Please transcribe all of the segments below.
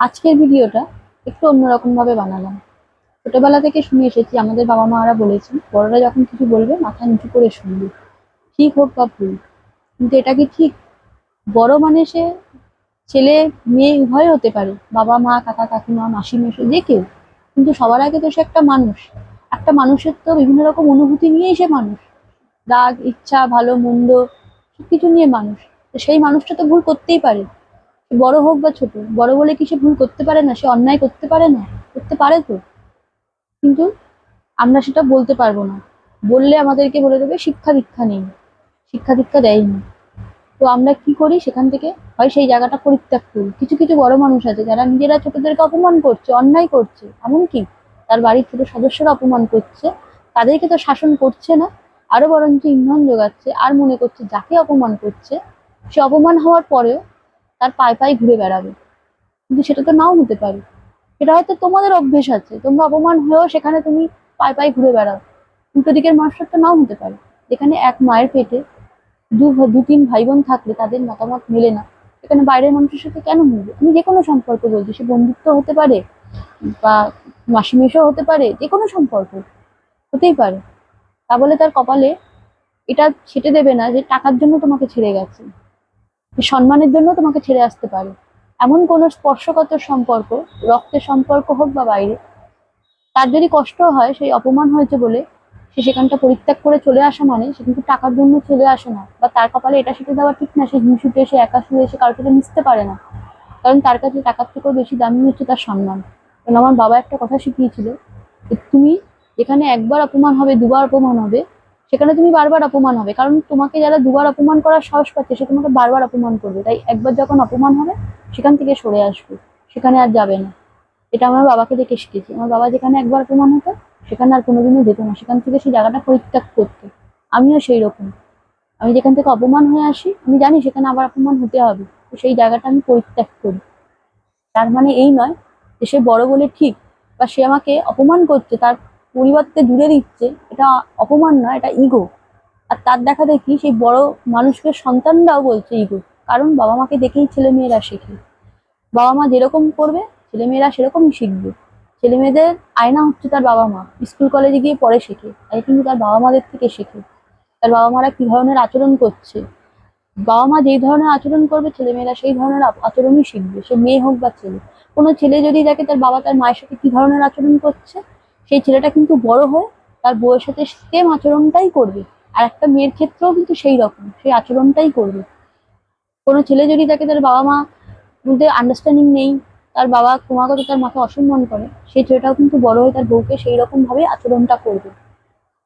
আজকের ভিডিওটা একটু অন্যরকম ভাবে বানালাম। ছোটবেলা থেকে শুনে এসেছি, আমাদের বাবা মারা বলেছেন, বড়রা যখন কিছু বলবে, মাথা নিচু করে শুনবে। ঠিক হোক বা ভুল, কিন্তু এটা কি ঠিক? বড় মানে সে ছেলে, মেয়ে উভয় হতে পারে, বাবা মা, কাকা, কাকিমা, মাসি মেশো যে কেউ। কিন্তু সবার আগে তো সে একটা মানুষ। একটা মানুষের তো বিভিন্ন রকম অনুভূতি নিয়েই সে মানুষ। রাগ, ইচ্ছা, ভালো, মন্দ সব কিছু নিয়ে মানুষ। সেই মানুষটা তো ভুল করতেই পারে। বড় হোক বা ছোট, বড় বলে কি সে ভুল করতে পারে না? সে অন্যায় করতে পারে না? করতে পারে তো। কিন্তু আমরা সেটা বলতে পারব না। বললে আমাদেরকে বলে দেবে, শিক্ষা দীক্ষা নেই। শিক্ষা দীক্ষা দেয়নি। তো আমরা কি করি? সেখান থেকে হয় সেই জায়গাটা পরিত্যাগ করি। কিছু কিছু বড় মানুষ আছে যারা নিজেরা ছোটদেরকে অপমান করছে, অন্যায় করছে। এমনকি তার বাড়ির ছোট সদস্যরা অপমান করছে। তাদেরকে তো শাসন করছে না। আরও বরঞ্চ ইন্ধন যোগাচ্ছে। আর মনে করছে যাকে অপমান করছে, সে অপমান হওয়ার পরেও তার পায়ে পায়ে ঘুরে বেড়াবে। কিন্তু সেটা তো নাও হতে পারে। সেটা হয়তো তোমাদের অভ্যেস আছে। তোমরা অপমান হয়েও সেখানে তুমি পায়ে পায়ে ঘুরে বেড়াও। উল্টো দিকের মানুষের তো নাও হতে পারে। যেখানে এক মায়ের পেটে দু দু তিন ভাই বোন থাকলে তাদের মতামত মেলে না। সেখানে বাইরের মানুষের সাথে কেন মিলবে? আমি যে কোনো সম্পর্ক বলছি। সে বন্ধুত্ব হতে পারে বা মাসি মেশো হতে পারে। যে কোনো সম্পর্ক হতেই পারে। তা বলে তার কপালে এটা ছেটে দেবে না যে টাকার জন্য তোমাকে ছেড়ে গেছে। সম্মানের জন্য তোমাকে ছেড়ে আসতে পারে। এমন কোনো স্পর্শকাতর সম্পর্ক রক্তের সম্পর্ক হোক বা বাইরে, তার যদি কষ্ট হয়, সেই অপমান হয়েছে বলে সে সেখানটা পরিত্যাগ করে চলে আসা মানে সে কিন্তু টাকার জন্য চলে আসে না বা তার কপালে এটা সেটা দেওয়া ঠিক না, সে হিমশুটে এসে একা শুয়ে এসে কারোর সাথে মিশতে পারে না। কারণ তার কাছে টাকার থেকেও বেশি দামি হচ্ছে তার সম্মান। কারণ আমার বাবা একটা কথা শিখিয়েছিল তুমি এখানে একবার অপমান হবে, দুবার অপমান হবে সেখানে তুমি বারবার অপমান হবে। কারণ তোমাকে যারা দুবার অপমান করার সাহস পাচ্ছে, সে তোমাকে বারবার অপমান করবে। তাই একবার যখন অপমান হবে, সেখান থেকে সরে আসবে। সেখানে আর যাবে না। এটা আমার বাবাকে দেখে শিখেছি। আমার বাবা যেখানে একবার অপমান হতো, সেখানে আর কোনোদিনও যেত না। সেখান থেকে সেই জায়গাটা পরিত্যাগ করতো। আমিও সেই রকম আমি যেখান থেকে অপমান হয়ে আসি, আমি জানি সেখানে আবার অপমান হতে হবে। তো সেই জায়গাটা আমি পরিত্যাগ করি। তার মানে এই নয় যে সে বড় বলে ঠিক বা সে আমাকে অপমান করছে, তার পরিবর্তে দূরে দিচ্ছে, এটা অপমান না এটা ইগো আর তার দেখা দেখি সেই বড় মানুষকে সন্তানরাও বলছে ইগো কারণ বাবা মাকে দেখেই ছেলে মেয়েরা শেখে। বাবা মা যেরকম করবে ছেলে মেয়েরা সেরকমই শিখবে। ছেলে মেয়েদের আয়না হচ্ছে তার বাবা মা, স্কুল কলেজে গিয়ে পরে শেখে, তাই কিন্তু তার বাবা মাদের থেকে শেখে। তার বাবা মারা কি ধরনের আচরণ করছে? বাবা মা যেই ধরনের আচরণ করবে ছেলে মেয়েরা সেই ধরনের আচরণই শিখবে, সে মেয়ে হোক বা ছেলে। কোনো ছেলে যদি দেখে তার বাবা তার মায়ের সাথে কি ধরনের আচরণ করছে সেই ছেলেটা কিন্তু বড় হয়ে, তার বউয়ের সাথে সেম আচরণটাই করবে। আর একটা মেয়ের ক্ষেত্রেও কিন্তু সেই রকম, সেই আচরণটাই করবে। কোনো ছেলে যদি তাকে তার বাবা মা মধ্যে আন্ডারস্ট্যান্ডিং নেই, তার বাবা ক্রমাগত তার মাকে অসম্মান করে, সেই ছেলেটাও কিন্তু বড় হয়ে তার বউকে সেই রকম ভাবে আচরণটা করবে।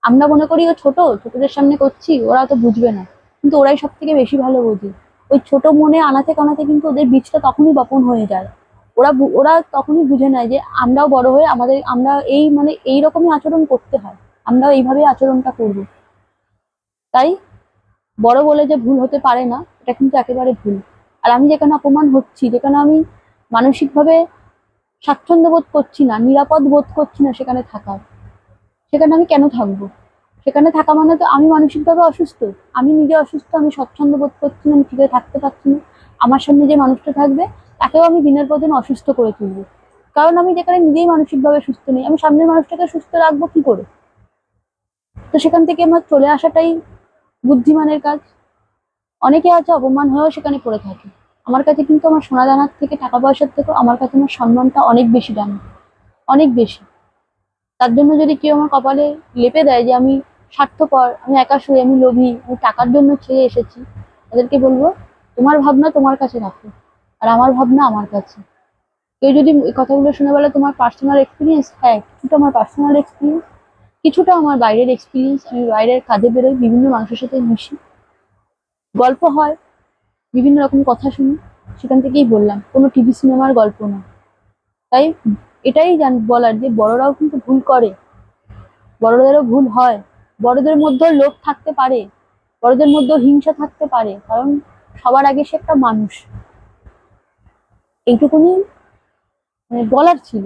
আমরা মনে করি ও ছোট, ছোটদের সামনে করছি, ওরা তো বুঝবে না। কিন্তু ওরাই সব থেকে বেশি ভালো বোঝে। ওই ছোট মনে আনাতে কানাতে কিন্তু ওদের বীজটা তখনই বপন হয়ে যায়। ওরা ওরা তখনই বুঝে নেয় যে আমরাও বড় হয়ে আমাদের, আমরা এই মানে এই রকমই আচরণ করতে হয়। আমরাও এইভাবে আচরণটা করব। তাই বড় বলে যে ভুল হতে পারে না, এটা কিন্তু একেবারে ভুল। আর আমি যেখানে অপমান হচ্ছি, যেখানে আমি মানসিকভাবে স্বাচ্ছন্দ্য বোধ করছি না, নিরাপদ বোধ করছি না সেখানে থাকার, সেখানে আমি কেন থাকব? সেখানে থাকা মানে তো আমি মানসিকভাবে অসুস্থ। আমি নিজে অসুস্থ, আমি স্বচ্ছন্দ বোধ করছি না, আমি ঠিকই থাকতে পারছি না। আমার সামনে যে মানুষটা থাকবে তাকেও আমি দিনের পর দিন অসুস্থ করে তুলবো। কারণ আমি যেখানে নিজেই মানসিকভাবে সুস্থ নেই, আমি সামনের মানুষটাকে সুস্থ রাখব কি করে? তো সেখান থেকে আমার চলে আসাটাই বুদ্ধিমানের কাজ। অনেকে আছে অপমান হয়েও সেখানে পড়ে থাকে। আমার কাছে কিন্তু আমার সোনা দানার থেকে টাকা পয়সার থেকেও আমার কাছে আমার সম্মানটা অনেক বেশি দামি। অনেক বেশি। তার জন্য যদি কেউ আমার কপালে লেপে দেয় যে আমি স্বার্থপর, আমি একা শুয়ে আমি লোভী, আমি টাকার জন্য ছেড়ে এসেছি, তাদেরকে বলব, তোমার ভাবনা তোমার কাছে রাখো। আমার ভাবনা আমার কাছে। কেউ যদি এই কথাগুলো শুনে বলে, তোমার পার্সোনাল এক্সপিরিয়েন্স হ্যাঁ কিছুটা আমার পার্সোনাল এক্সপিরিয়েন্স কিছুটা আমার বাইরের এক্সপিরিয়েন্স আমি বাইরের কাজে বেরোই, বিভিন্ন মানুষের সাথে মিশি। গল্প হয়, বিভিন্ন রকম কথা শুনি, সেখান থেকেই বললাম, কোনো টিভি সিনেমার গল্প না। তাই এটাই জান, বলার যে বড়রাও কিন্তু ভুল করে। বড়দেরও ভুল হয়। বড়দের মধ্যেও লোভ থাকতে পারে। বড়দের মধ্যেও হিংসা থাকতে পারে। কারণ সবার আগে সে একটা মানুষ। এইটুকুনি মানে বলার ছিল।